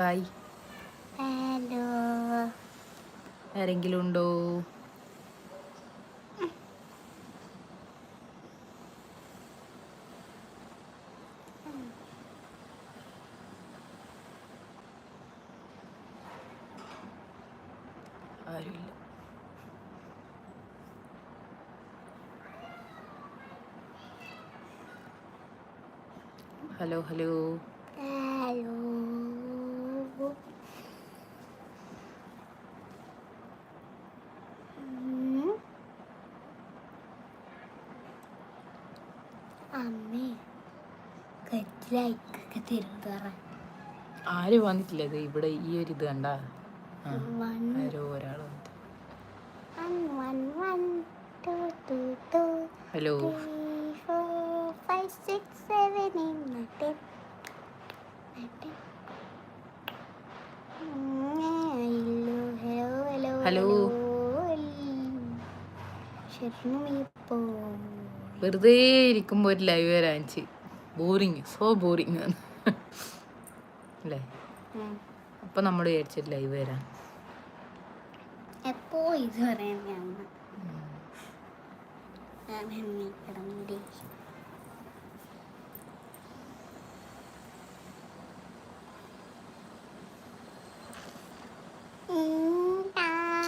Hi. Hello. ആരെങ്കിലും ഉണ്ടോ? ആരുമില്ല. ഹലോ ഹലോ ഹലോ ഉം. അമ്മേ കറ്റിലൈക്കൊക്കെ തരും പറ ആരും വന്നിട്ടില്ല ഇത് ഇവിടെ ഈ ഒരു ഇത് കണ്ട? ആരോ ഒരാൾ hello hello two two hello. Three, four, വെറുതെ ഇരിക്കുമ്പോൾ ഒരു ലൈവ് വരാനിച്ച് ബോറിങ് സോ ബോറിങ് ആണ്. അല്ലേ? അപ്പം നമ്മൾ വിചാരിച്ചൊരു ലൈവ് വരാൻ എപ്പോ ഇത്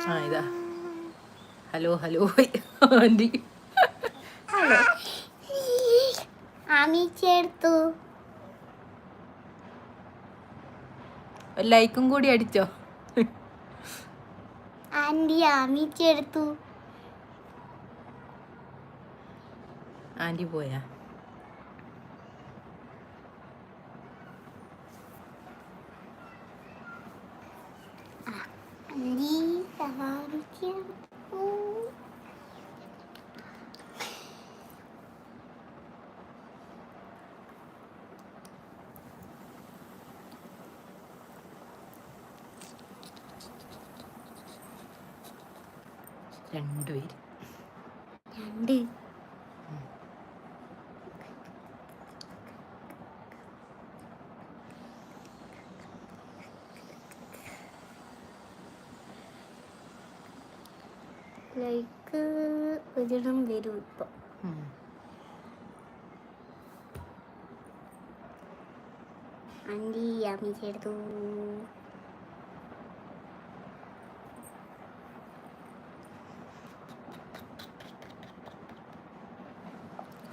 ആ ഇതാ. Hello hello. ആന്റി ഒരു ലൈക്കും കൂടി അടിച്ചോ. ആന്റി ആമി ചേർത്തു. ആന്റി പോയാ? അമീച്ചെടുത്തു രണ്ടുപേര്. രണ്ട്. ലൈക്ക് ഒരിടം വരും ഇപ്പൊ. ആന്റി അമ്മീച്ചെടുത്തു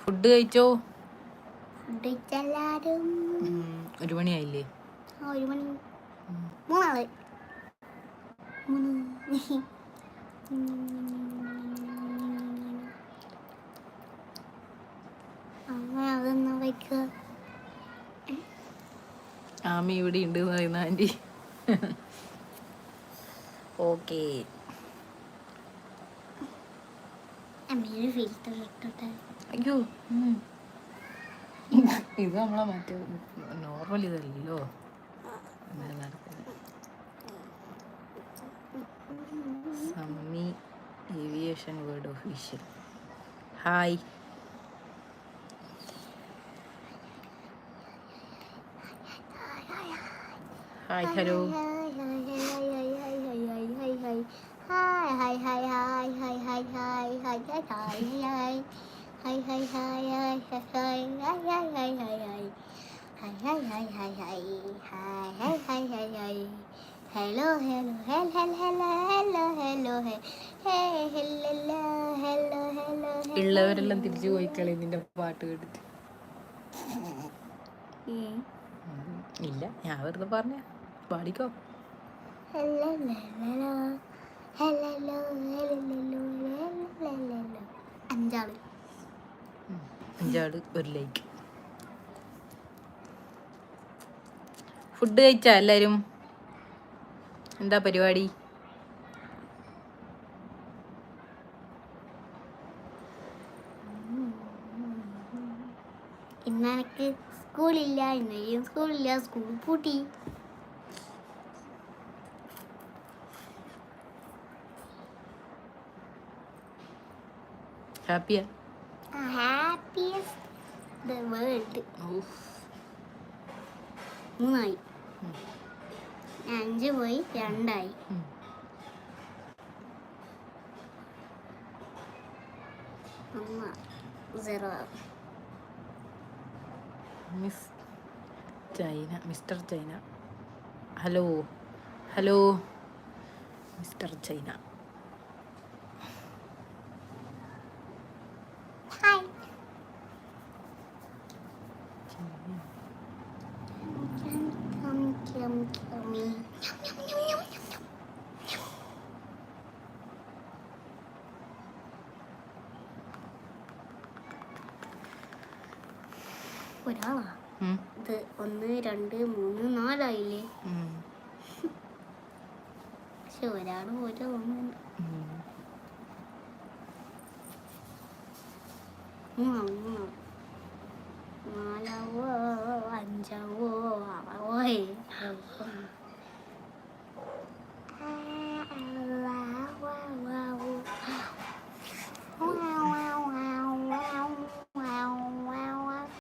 ഫുഡ് കഴിച്ചോ? ഒരു മണിയായില്ലേ? ഒരു മണി. മൂന്നാൾ. ആമി ഇവിടെ ഉണ്ട് എന്ന് പറയുന്ന ആന്റി. ഓക്കേ. ഫിൽറ്റർ ഇട്ടിട്ട്. അയ്യോ ഇത് നമ്മളെ മറ്റേ നോർമൽ ഇതല്ലല്ലോ Summy aviation word official hi hi hello Hello, hello, hello, hello, hello, hello, hey, hello, hello, hello, ഉള്ളവരെല്ലാം തിരിച്ചു പോയി കളി നിന്റെ പാട്ട് കേട്ടിട്ട് ഇല്ല ഞാൻ വെറുതെ പറഞ്ഞ പാടിക്കോ Hello, hello, hello, hello, hello, അഞ്ചാൾ അഞ്ചാട് ഒരു ലൈക്ക് ഫുഡ് കഴിച്ചാ എല്ലാരും? എന്താ പരിപാടി? സ്കൂളില്ല സ്കൂളില്ല സ്കൂൾ പൂട്ടി. ഹാപ്പിയാ ഹാപ്പിയസ്റ്റ് ദ വേൾഡ് മൂന്നായി. അഞ്ച് പോയി രണ്ടായി. Zero miss China mister China hello hello mister China ഒരാളാ? ഇത് ഒന്ന് രണ്ട് മൂന്ന് നാലായില്ലേ? പക്ഷെ ഒരാൾ ഓരോ ഒന്നുണ്ട് മൂന്നാളും 叫我